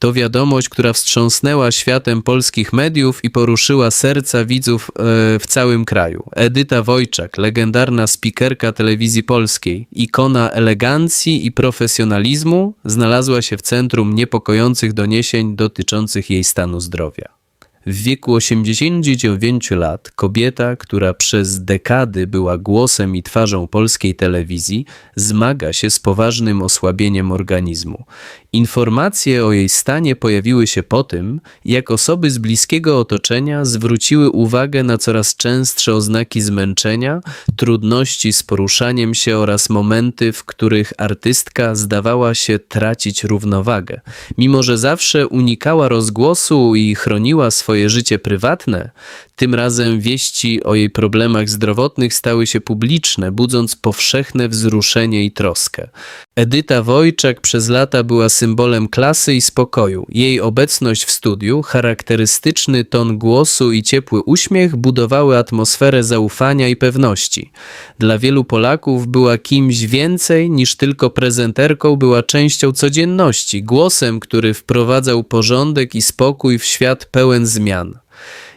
To wiadomość, która wstrząsnęła światem polskich mediów i poruszyła serca widzów e, w całym kraju. Edyta Wojczak, legendarna spikerka telewizji polskiej, ikona elegancji i profesjonalizmu, znalazła się w centrum niepokojących doniesień dotyczących jej stanu zdrowia. W wieku 89 lat kobieta, która przez dekady była głosem i twarzą polskiej telewizji, zmaga się z poważnym osłabieniem organizmu. Informacje o jej stanie pojawiły się po tym, jak osoby z bliskiego otoczenia zwróciły uwagę na coraz częstsze oznaki zmęczenia, trudności z poruszaniem się oraz momenty, w których artystka zdawała się tracić równowagę. Mimo, że zawsze unikała rozgłosu i chroniła swoje życie prywatne, tym razem wieści o jej problemach zdrowotnych stały się publiczne, budząc powszechne wzruszenie i troskę. Edyta Wojczak przez lata była symbolem klasy i spokoju. Jej obecność w studiu, charakterystyczny ton głosu i ciepły uśmiech budowały atmosferę zaufania i pewności. Dla wielu Polaków była kimś więcej niż tylko prezenterką, była częścią codzienności, głosem, który wprowadzał porządek i spokój w świat pełen zmian.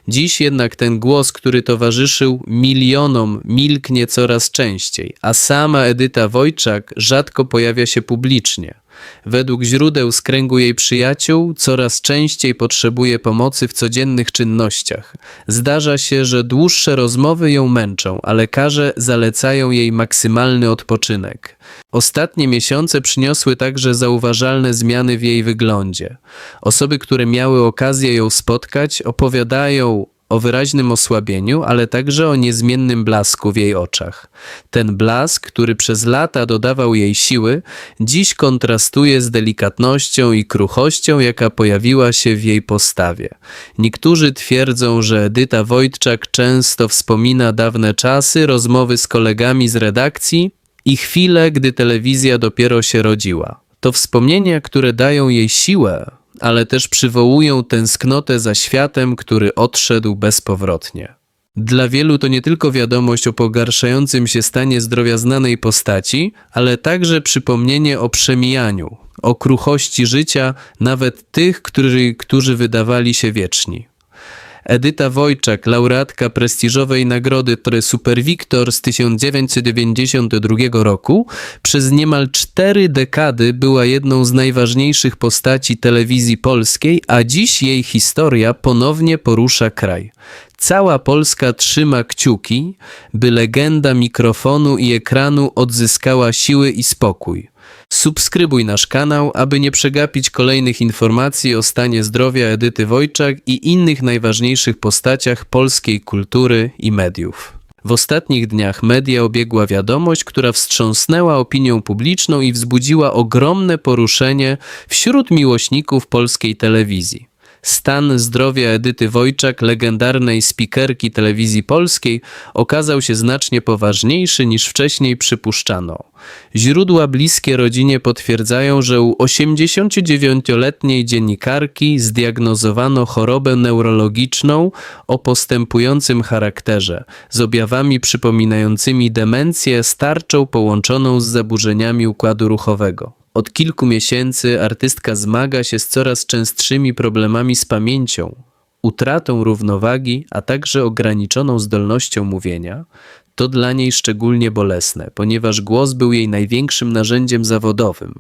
Dziś jednak ten głos, który towarzyszył milionom, milknie coraz częściej, a sama Edyta Wojczak rzadko pojawia się publicznie. Według źródeł z kręgu jej przyjaciół coraz częściej potrzebuje pomocy w codziennych czynnościach. Zdarza się, że dłuższe rozmowy ją męczą, a lekarze zalecają jej maksymalny odpoczynek. Ostatnie miesiące przyniosły także zauważalne zmiany w jej wyglądzie. Osoby, które miały okazję ją spotkać, opowiadają o wyraźnym osłabieniu, ale także o niezmiennym blasku w jej oczach. Ten blask, który przez lata dodawał jej siły, dziś kontrastuje z delikatnością i kruchością, jaka pojawiła się w jej postawie. Niektórzy twierdzą, że Edyta Wojtczak często wspomina dawne czasy, rozmowy z kolegami z redakcji i chwile, gdy telewizja dopiero się rodziła. To wspomnienia, które dają jej siłę, ale też przywołują tęsknotę za światem, który odszedł bezpowrotnie. Dla wielu to nie tylko wiadomość o pogarszającym się stanie zdrowia znanej postaci, ale także przypomnienie o przemijaniu, o kruchości życia, nawet tych, którzy, którzy wydawali się wieczni. Edyta Wojczak, laureatka prestiżowej nagrody Tory Super Victor z 1992 roku, przez niemal cztery dekady była jedną z najważniejszych postaci telewizji polskiej, a dziś jej historia ponownie porusza kraj. Cała Polska trzyma kciuki, by legenda mikrofonu i ekranu odzyskała siły i spokój. Subskrybuj nasz kanał, aby nie przegapić kolejnych informacji o stanie zdrowia Edyty Wojczak i innych najważniejszych postaciach polskiej kultury i mediów. W ostatnich dniach media obiegła wiadomość, która wstrząsnęła opinią publiczną i wzbudziła ogromne poruszenie wśród miłośników polskiej telewizji. Stan zdrowia Edyty Wojczak, legendarnej spikerki telewizji polskiej, okazał się znacznie poważniejszy niż wcześniej przypuszczano. Źródła bliskie rodzinie potwierdzają, że u 89-letniej dziennikarki zdiagnozowano chorobę neurologiczną o postępującym charakterze, z objawami przypominającymi demencję starczą połączoną z zaburzeniami układu ruchowego. Od kilku miesięcy artystka zmaga się z coraz częstszymi problemami z pamięcią, utratą równowagi, a także ograniczoną zdolnością mówienia. To dla niej szczególnie bolesne, ponieważ głos był jej największym narzędziem zawodowym,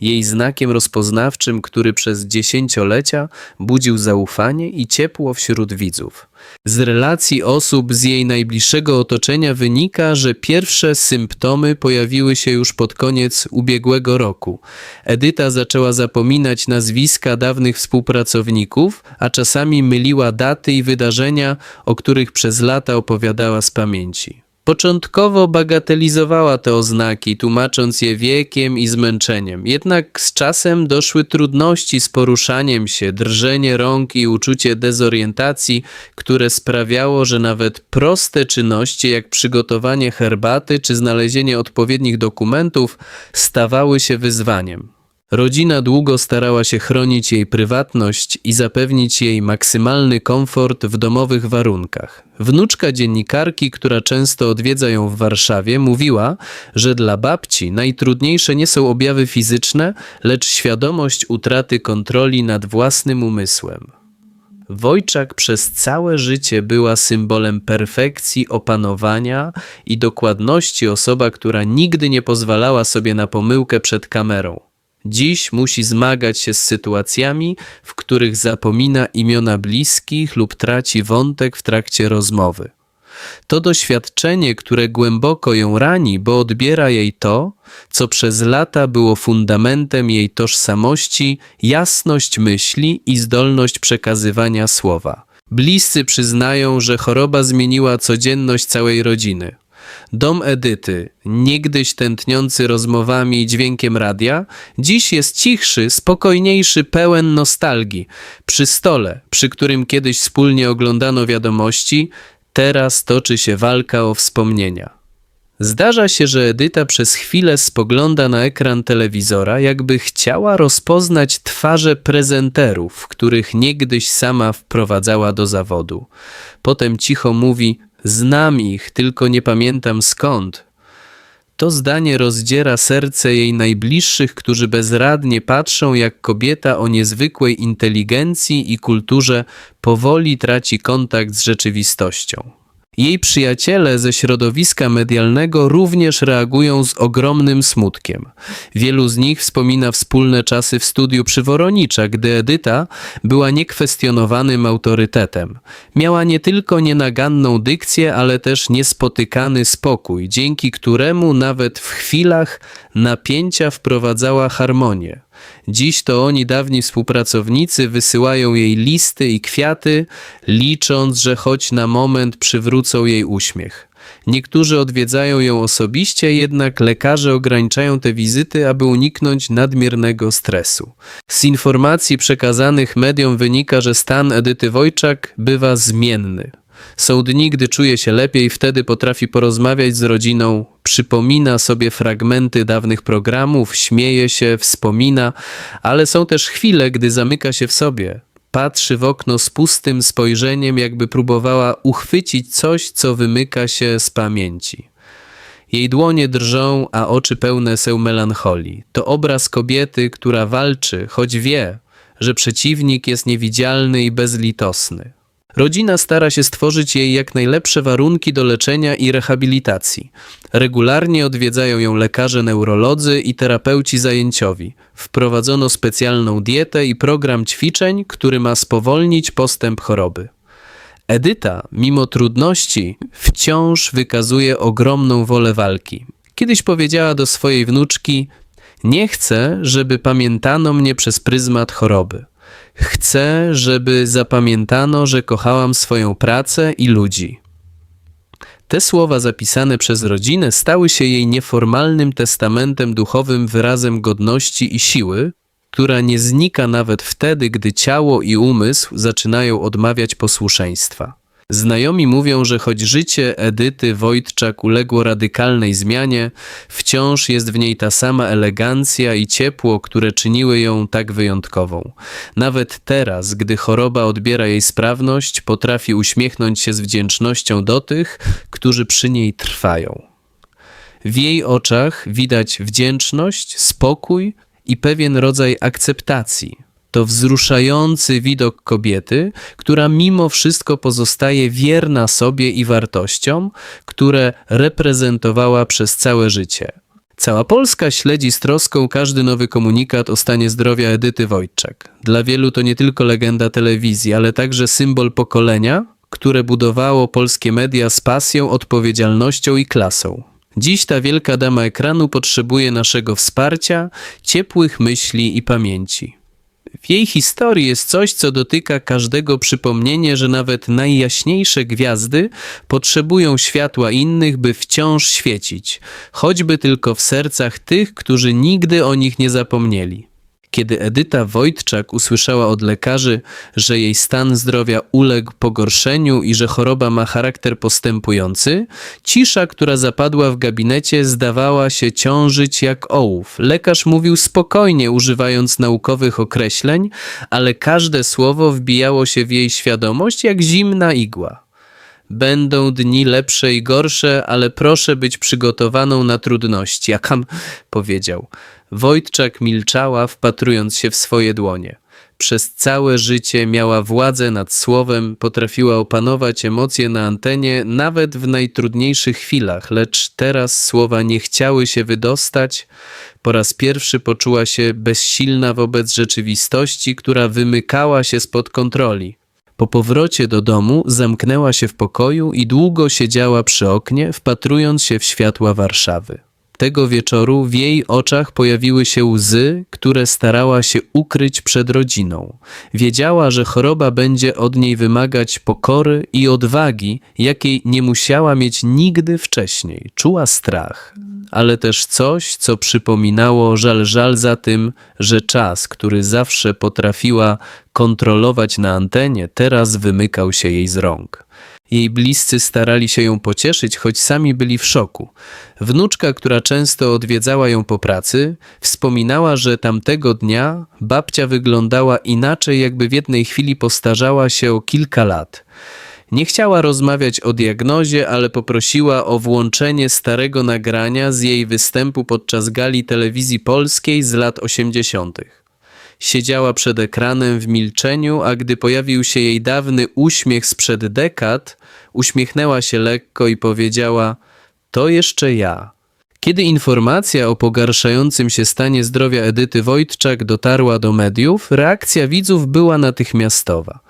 jej znakiem rozpoznawczym, który przez dziesięciolecia budził zaufanie i ciepło wśród widzów. Z relacji osób z jej najbliższego otoczenia wynika, że pierwsze symptomy pojawiły się już pod koniec ubiegłego roku. Edyta zaczęła zapominać nazwiska dawnych współpracowników, a czasami myliła daty i wydarzenia, o których przez lata opowiadała z pamięci. Początkowo bagatelizowała te oznaki, tłumacząc je wiekiem i zmęczeniem. Jednak z czasem doszły trudności z poruszaniem się, drżenie rąk i uczucie dezorientacji, które sprawiało, że nawet proste czynności jak przygotowanie herbaty czy znalezienie odpowiednich dokumentów stawały się wyzwaniem. Rodzina długo starała się chronić jej prywatność i zapewnić jej maksymalny komfort w domowych warunkach. Wnuczka dziennikarki, która często odwiedza ją w Warszawie, mówiła, że dla babci najtrudniejsze nie są objawy fizyczne, lecz świadomość utraty kontroli nad własnym umysłem. Wojczak przez całe życie była symbolem perfekcji, opanowania i dokładności osoba, która nigdy nie pozwalała sobie na pomyłkę przed kamerą. Dziś musi zmagać się z sytuacjami, w których zapomina imiona bliskich lub traci wątek w trakcie rozmowy. To doświadczenie, które głęboko ją rani, bo odbiera jej to, co przez lata było fundamentem jej tożsamości, jasność myśli i zdolność przekazywania słowa. Bliscy przyznają, że choroba zmieniła codzienność całej rodziny. Dom Edyty, niegdyś tętniący rozmowami i dźwiękiem radia, dziś jest cichszy, spokojniejszy, pełen nostalgii. Przy stole, przy którym kiedyś wspólnie oglądano wiadomości, teraz toczy się walka o wspomnienia. Zdarza się, że Edyta przez chwilę spogląda na ekran telewizora, jakby chciała rozpoznać twarze prezenterów, których niegdyś sama wprowadzała do zawodu. Potem cicho mówi: Znam ich, tylko nie pamiętam skąd. To zdanie rozdziera serce jej najbliższych, którzy bezradnie patrzą, jak kobieta o niezwykłej inteligencji i kulturze powoli traci kontakt z rzeczywistością. Jej przyjaciele ze środowiska medialnego również reagują z ogromnym smutkiem. Wielu z nich wspomina wspólne czasy w studiu przy Woronicza, gdy Edyta była niekwestionowanym autorytetem. Miała nie tylko nienaganną dykcję, ale też niespotykany spokój, dzięki któremu nawet w chwilach napięcia wprowadzała harmonię. Dziś to oni, dawni współpracownicy, wysyłają jej listy i kwiaty, licząc, że choć na moment przywrócą jej uśmiech. Niektórzy odwiedzają ją osobiście, jednak lekarze ograniczają te wizyty, aby uniknąć nadmiernego stresu. Z informacji przekazanych mediom wynika, że stan Edyty Wojczak bywa zmienny. Są dni, gdy czuje się lepiej, wtedy potrafi porozmawiać z rodziną, przypomina sobie fragmenty dawnych programów, śmieje się, wspomina, ale są też chwile, gdy zamyka się w sobie. Patrzy w okno z pustym spojrzeniem, jakby próbowała uchwycić coś, co wymyka się z pamięci. Jej dłonie drżą, a oczy pełne są melancholii. To obraz kobiety, która walczy, choć wie, że przeciwnik jest niewidzialny i bezlitosny. Rodzina stara się stworzyć jej jak najlepsze warunki do leczenia i rehabilitacji. Regularnie odwiedzają ją lekarze neurolodzy i terapeuci zajęciowi. Wprowadzono specjalną dietę i program ćwiczeń, który ma spowolnić postęp choroby. Edyta, mimo trudności, wciąż wykazuje ogromną wolę walki. Kiedyś powiedziała do swojej wnuczki: Nie chcę, żeby pamiętano mnie przez pryzmat choroby. Chcę, żeby zapamiętano, że kochałam swoją pracę i ludzi. Te słowa zapisane przez rodzinę stały się jej nieformalnym testamentem duchowym wyrazem godności i siły, która nie znika nawet wtedy, gdy ciało i umysł zaczynają odmawiać posłuszeństwa. Znajomi mówią, że choć życie Edyty Wojtczak uległo radykalnej zmianie, wciąż jest w niej ta sama elegancja i ciepło, które czyniły ją tak wyjątkową. Nawet teraz, gdy choroba odbiera jej sprawność, potrafi uśmiechnąć się z wdzięcznością do tych, którzy przy niej trwają. W jej oczach widać wdzięczność, spokój i pewien rodzaj akceptacji. To wzruszający widok kobiety, która mimo wszystko pozostaje wierna sobie i wartościom, które reprezentowała przez całe życie. Cała Polska śledzi z troską każdy nowy komunikat o stanie zdrowia Edyty Wojczak. Dla wielu to nie tylko legenda telewizji, ale także symbol pokolenia, które budowało polskie media z pasją, odpowiedzialnością i klasą. Dziś ta wielka dama ekranu potrzebuje naszego wsparcia, ciepłych myśli i pamięci. W jej historii jest coś, co dotyka każdego przypomnienie, że nawet najjaśniejsze gwiazdy potrzebują światła innych, by wciąż świecić, choćby tylko w sercach tych, którzy nigdy o nich nie zapomnieli. Kiedy Edyta Wojtczak usłyszała od lekarzy, że jej stan zdrowia uległ pogorszeniu i że choroba ma charakter postępujący, cisza, która zapadła w gabinecie, zdawała się ciążyć jak ołów. Lekarz mówił spokojnie, używając naukowych określeń, ale każde słowo wbijało się w jej świadomość jak zimna igła. Będą dni lepsze i gorsze, ale proszę być przygotowaną na trudności, jakam powiedział. Wojtczak milczała, wpatrując się w swoje dłonie. Przez całe życie miała władzę nad słowem, potrafiła opanować emocje na antenie nawet w najtrudniejszych chwilach, lecz teraz słowa nie chciały się wydostać. Po raz pierwszy poczuła się bezsilna wobec rzeczywistości, która wymykała się spod kontroli. Po powrocie do domu zamknęła się w pokoju i długo siedziała przy oknie, wpatrując się w światła Warszawy. Tego wieczoru w jej oczach pojawiły się łzy, które starała się ukryć przed rodziną. Wiedziała, że choroba będzie od niej wymagać pokory i odwagi, jakiej nie musiała mieć nigdy wcześniej. Czuła strach, ale też coś, co przypominało żal żal za tym, że czas, który zawsze potrafiła kontrolować na antenie, teraz wymykał się jej z rąk. Jej bliscy starali się ją pocieszyć, choć sami byli w szoku. Wnuczka, która często odwiedzała ją po pracy, wspominała, że tamtego dnia babcia wyglądała inaczej, jakby w jednej chwili postarzała się o kilka lat. Nie chciała rozmawiać o diagnozie, ale poprosiła o włączenie starego nagrania z jej występu podczas gali telewizji polskiej z lat 80. Siedziała przed ekranem w milczeniu, a gdy pojawił się jej dawny uśmiech sprzed dekad, uśmiechnęła się lekko i powiedziała: To jeszcze ja. Kiedy informacja o pogarszającym się stanie zdrowia Edyty Wojtczak dotarła do mediów, reakcja widzów była natychmiastowa.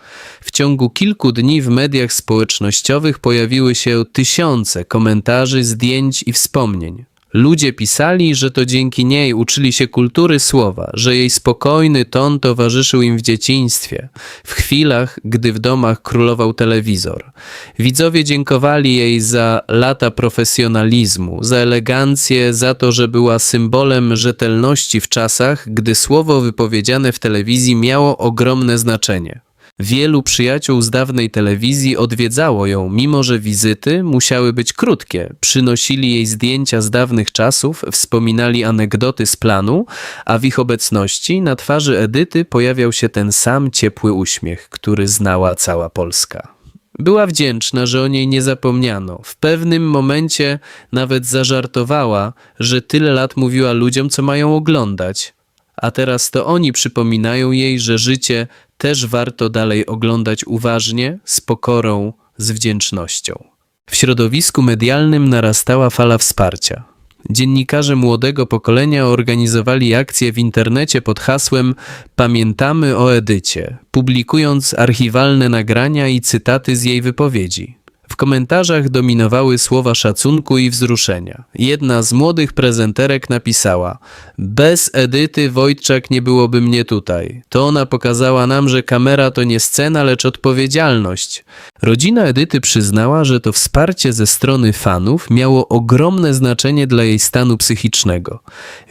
W ciągu kilku dni w mediach społecznościowych pojawiły się tysiące komentarzy, zdjęć i wspomnień. Ludzie pisali, że to dzięki niej uczyli się kultury słowa, że jej spokojny ton towarzyszył im w dzieciństwie, w chwilach, gdy w domach królował telewizor. Widzowie dziękowali jej za lata profesjonalizmu, za elegancję, za to, że była symbolem rzetelności w czasach, gdy słowo wypowiedziane w telewizji miało ogromne znaczenie. Wielu przyjaciół z dawnej telewizji odwiedzało ją, mimo że wizyty musiały być krótkie. Przynosili jej zdjęcia z dawnych czasów, wspominali anegdoty z planu, a w ich obecności na twarzy Edyty pojawiał się ten sam ciepły uśmiech, który znała cała Polska. Była wdzięczna, że o niej nie zapomniano. W pewnym momencie nawet zażartowała, że tyle lat mówiła ludziom, co mają oglądać. A teraz to oni przypominają jej, że życie też warto dalej oglądać uważnie, z pokorą, z wdzięcznością. W środowisku medialnym narastała fala wsparcia. Dziennikarze młodego pokolenia organizowali akcje w internecie pod hasłem Pamiętamy o Edycie, publikując archiwalne nagrania i cytaty z jej wypowiedzi. W komentarzach dominowały słowa szacunku i wzruszenia. Jedna z młodych prezenterek napisała: Bez Edyty Wojtczak nie byłoby mnie tutaj. To ona pokazała nam, że kamera to nie scena, lecz odpowiedzialność. Rodzina Edyty przyznała, że to wsparcie ze strony fanów miało ogromne znaczenie dla jej stanu psychicznego.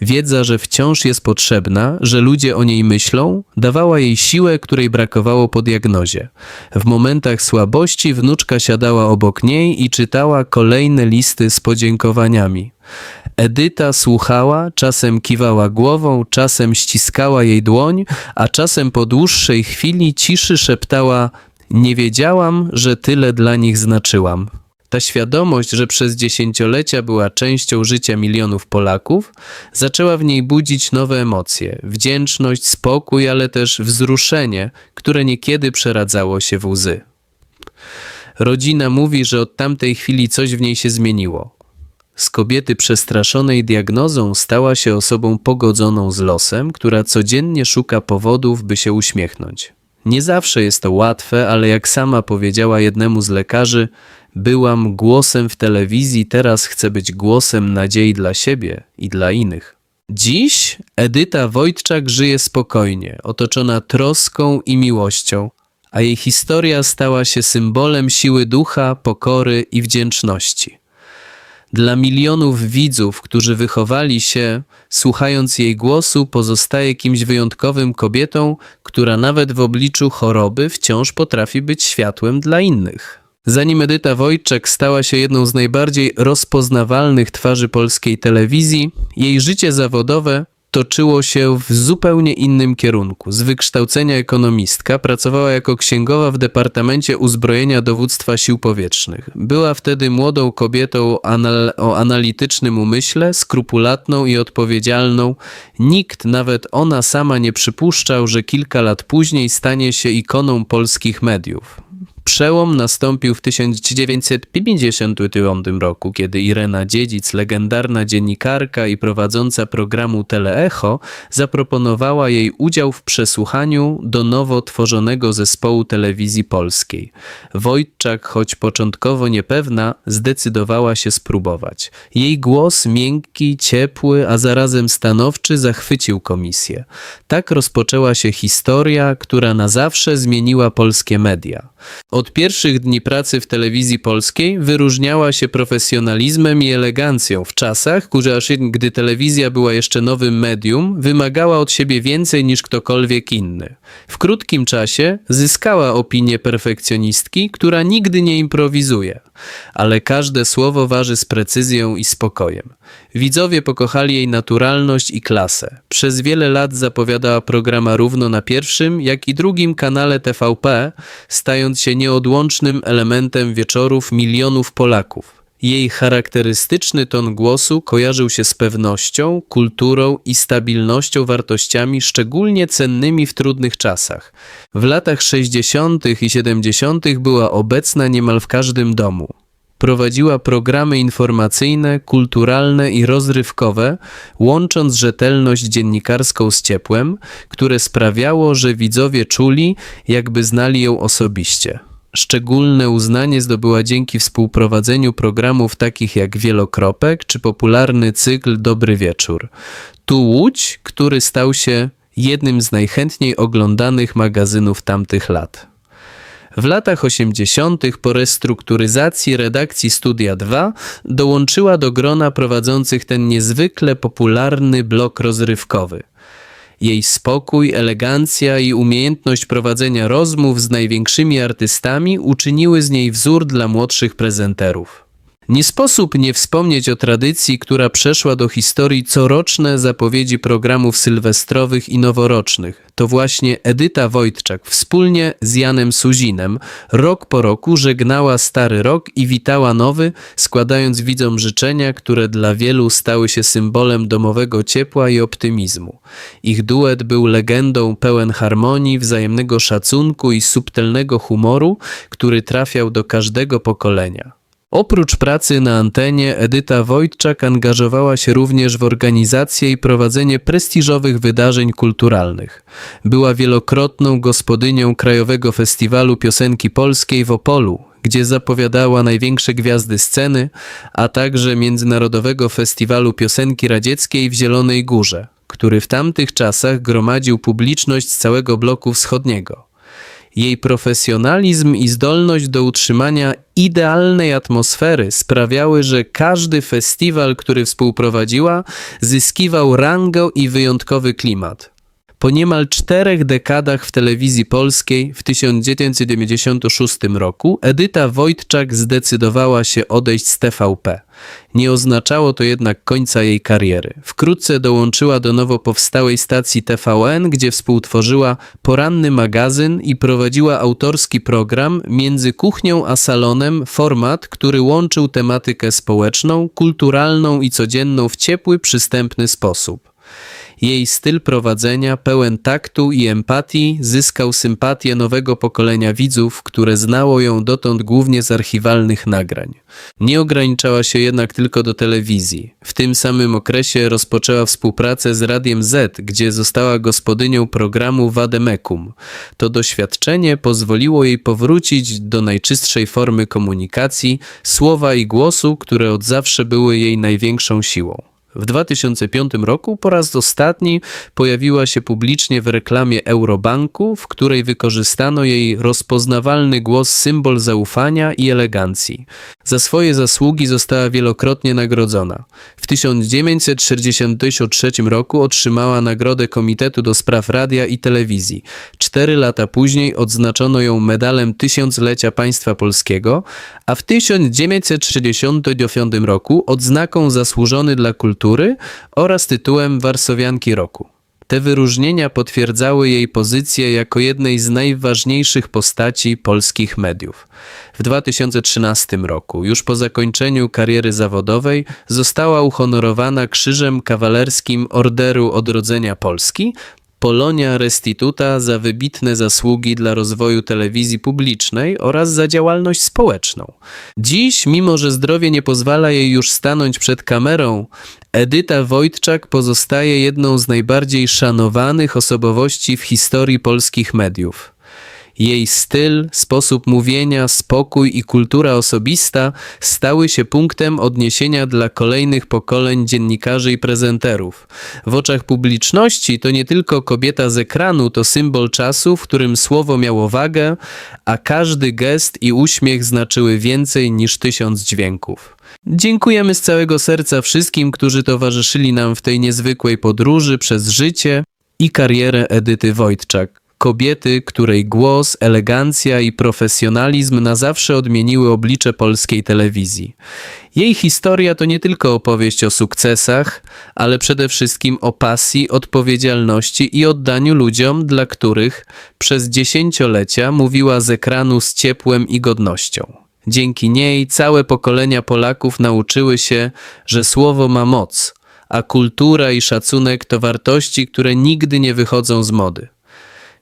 Wiedza, że wciąż jest potrzebna, że ludzie o niej myślą, dawała jej siłę, której brakowało po diagnozie. W momentach słabości wnuczka siadała obok niej i czytała kolejne listy z podziękowaniami. Edyta słuchała, czasem kiwała głową, czasem ściskała jej dłoń, a czasem po dłuższej chwili ciszy szeptała: Nie wiedziałam, że tyle dla nich znaczyłam. Ta świadomość, że przez dziesięciolecia była częścią życia milionów Polaków, zaczęła w niej budzić nowe emocje wdzięczność, spokój, ale też wzruszenie, które niekiedy przeradzało się w łzy. Rodzina mówi, że od tamtej chwili coś w niej się zmieniło. Z kobiety przestraszonej diagnozą stała się osobą pogodzoną z losem, która codziennie szuka powodów, by się uśmiechnąć. Nie zawsze jest to łatwe, ale jak sama powiedziała jednemu z lekarzy, byłam głosem w telewizji, teraz chcę być głosem nadziei dla siebie i dla innych. Dziś Edyta Wojtczak żyje spokojnie, otoczona troską i miłością, a jej historia stała się symbolem siły ducha, pokory i wdzięczności. Dla milionów widzów, którzy wychowali się, słuchając jej głosu, pozostaje kimś wyjątkowym kobietą, która nawet w obliczu choroby wciąż potrafi być światłem dla innych. Zanim Edyta Wojczak stała się jedną z najbardziej rozpoznawalnych twarzy polskiej telewizji, jej życie zawodowe toczyło się w zupełnie innym kierunku. Z wykształcenia ekonomistka pracowała jako księgowa w Departamencie Uzbrojenia Dowództwa Sił Powietrznych. Była wtedy młodą kobietą anal- o analitycznym umyśle, skrupulatną i odpowiedzialną. Nikt, nawet ona sama, nie przypuszczał, że kilka lat później stanie się ikoną polskich mediów. Przełom nastąpił w 1959 roku, kiedy Irena Dziedzic, legendarna dziennikarka i prowadząca programu Teleecho, zaproponowała jej udział w przesłuchaniu do nowo tworzonego zespołu telewizji polskiej. Wojtczak, choć początkowo niepewna, zdecydowała się spróbować. Jej głos miękki, ciepły, a zarazem stanowczy zachwycił komisję. Tak rozpoczęła się historia, która na zawsze zmieniła polskie media. Od pierwszych dni pracy w telewizji polskiej wyróżniała się profesjonalizmem i elegancją w czasach, gdy telewizja była jeszcze nowym medium, wymagała od siebie więcej niż ktokolwiek inny. W krótkim czasie zyskała opinię perfekcjonistki, która nigdy nie improwizuje, ale każde słowo waży z precyzją i spokojem. Widzowie pokochali jej naturalność i klasę. Przez wiele lat zapowiadała programa równo na pierwszym, jak i drugim kanale TVP, stając się nieodłącznym elementem wieczorów milionów Polaków. Jej charakterystyczny ton głosu kojarzył się z pewnością, kulturą i stabilnością wartościami szczególnie cennymi w trudnych czasach. W latach 60. i 70. była obecna niemal w każdym domu. Prowadziła programy informacyjne, kulturalne i rozrywkowe, łącząc rzetelność dziennikarską z ciepłem, które sprawiało, że widzowie czuli, jakby znali ją osobiście. Szczególne uznanie zdobyła dzięki współprowadzeniu programów takich jak Wielokropek czy popularny cykl Dobry Wieczór. Tu Łódź, który stał się jednym z najchętniej oglądanych magazynów tamtych lat. W latach 80. po restrukturyzacji redakcji Studia 2 dołączyła do grona prowadzących ten niezwykle popularny blok rozrywkowy. Jej spokój, elegancja i umiejętność prowadzenia rozmów z największymi artystami uczyniły z niej wzór dla młodszych prezenterów. Nie sposób nie wspomnieć o tradycji, która przeszła do historii coroczne zapowiedzi programów sylwestrowych i noworocznych. To właśnie Edyta Wojtczak wspólnie z Janem Suzinem rok po roku żegnała stary rok i witała nowy, składając widzom życzenia, które dla wielu stały się symbolem domowego ciepła i optymizmu. Ich duet był legendą pełen harmonii, wzajemnego szacunku i subtelnego humoru, który trafiał do każdego pokolenia. Oprócz pracy na antenie, Edyta Wojtczak angażowała się również w organizację i prowadzenie prestiżowych wydarzeń kulturalnych. Była wielokrotną gospodynią Krajowego Festiwalu Piosenki Polskiej w Opolu, gdzie zapowiadała największe gwiazdy sceny, a także Międzynarodowego Festiwalu Piosenki Radzieckiej w Zielonej Górze, który w tamtych czasach gromadził publiczność z całego bloku wschodniego. Jej profesjonalizm i zdolność do utrzymania idealnej atmosfery sprawiały, że każdy festiwal, który współprowadziła, zyskiwał rangę i wyjątkowy klimat. Po niemal czterech dekadach w telewizji polskiej w 1996 roku Edyta Wojtczak zdecydowała się odejść z TVP. Nie oznaczało to jednak końca jej kariery. Wkrótce dołączyła do nowo powstałej stacji TVN, gdzie współtworzyła poranny magazyn i prowadziła autorski program między kuchnią a salonem, format, który łączył tematykę społeczną, kulturalną i codzienną w ciepły, przystępny sposób. Jej styl prowadzenia, pełen taktu i empatii, zyskał sympatię nowego pokolenia widzów, które znało ją dotąd głównie z archiwalnych nagrań. Nie ograniczała się jednak tylko do telewizji. W tym samym okresie rozpoczęła współpracę z Radiem Z, gdzie została gospodynią programu Wademekum. To doświadczenie pozwoliło jej powrócić do najczystszej formy komunikacji, słowa i głosu, które od zawsze były jej największą siłą. W 2005 roku po raz ostatni pojawiła się publicznie w reklamie Eurobanku, w której wykorzystano jej rozpoznawalny głos, symbol zaufania i elegancji. Za swoje zasługi została wielokrotnie nagrodzona. W 1963 roku otrzymała Nagrodę Komitetu do Spraw Radia i Telewizji. Cztery lata później odznaczono ją medalem Tysiąclecia Państwa Polskiego, a w 1969 roku odznaką Zasłużony dla Kultury oraz tytułem Warszawianki Roku. Te wyróżnienia potwierdzały jej pozycję jako jednej z najważniejszych postaci polskich mediów. W 2013 roku, już po zakończeniu kariery zawodowej, została uhonorowana Krzyżem Kawalerskim Orderu Odrodzenia Polski, Polonia Restituta za wybitne zasługi dla rozwoju telewizji publicznej oraz za działalność społeczną. Dziś, mimo że zdrowie nie pozwala jej już stanąć przed kamerą, Edyta Wojtczak pozostaje jedną z najbardziej szanowanych osobowości w historii polskich mediów. Jej styl, sposób mówienia, spokój i kultura osobista stały się punktem odniesienia dla kolejnych pokoleń dziennikarzy i prezenterów. W oczach publiczności to nie tylko kobieta z ekranu, to symbol czasu, w którym słowo miało wagę, a każdy gest i uśmiech znaczyły więcej niż tysiąc dźwięków. Dziękujemy z całego serca wszystkim, którzy towarzyszyli nam w tej niezwykłej podróży przez życie i karierę Edyty Wojtczak. Kobiety, której głos, elegancja i profesjonalizm na zawsze odmieniły oblicze polskiej telewizji. Jej historia to nie tylko opowieść o sukcesach, ale przede wszystkim o pasji, odpowiedzialności i oddaniu ludziom, dla których przez dziesięciolecia mówiła z ekranu z ciepłem i godnością. Dzięki niej całe pokolenia Polaków nauczyły się, że słowo ma moc, a kultura i szacunek to wartości, które nigdy nie wychodzą z mody.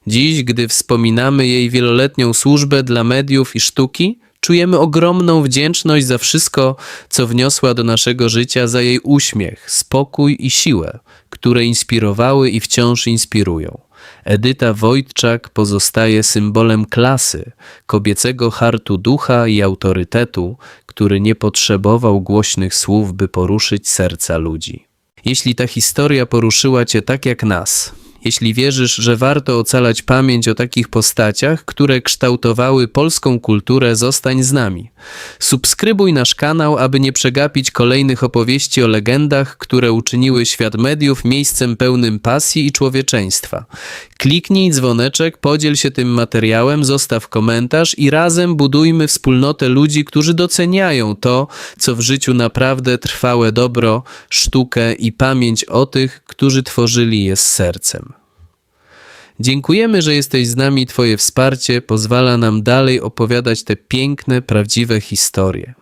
Dziś, gdy wspominamy jej wieloletnią służbę dla mediów i sztuki, czujemy ogromną wdzięczność za wszystko, co wniosła do naszego życia, za jej uśmiech, spokój i siłę, które inspirowały i wciąż inspirują. Edyta Wojtczak pozostaje symbolem klasy, kobiecego hartu ducha i autorytetu, który nie potrzebował głośnych słów, by poruszyć serca ludzi. Jeśli ta historia poruszyła Cię tak jak nas, jeśli wierzysz, że warto ocalać pamięć o takich postaciach, które kształtowały polską kulturę, zostań z nami. Subskrybuj nasz kanał, aby nie przegapić kolejnych opowieści o legendach, które uczyniły świat mediów miejscem pełnym pasji i człowieczeństwa. Kliknij dzwoneczek, podziel się tym materiałem, zostaw komentarz i razem budujmy wspólnotę ludzi, którzy doceniają to, co w życiu naprawdę trwałe dobro, sztukę i pamięć o tych, którzy tworzyli je z sercem. Dziękujemy, że jesteś z nami. Twoje wsparcie pozwala nam dalej opowiadać te piękne, prawdziwe historie.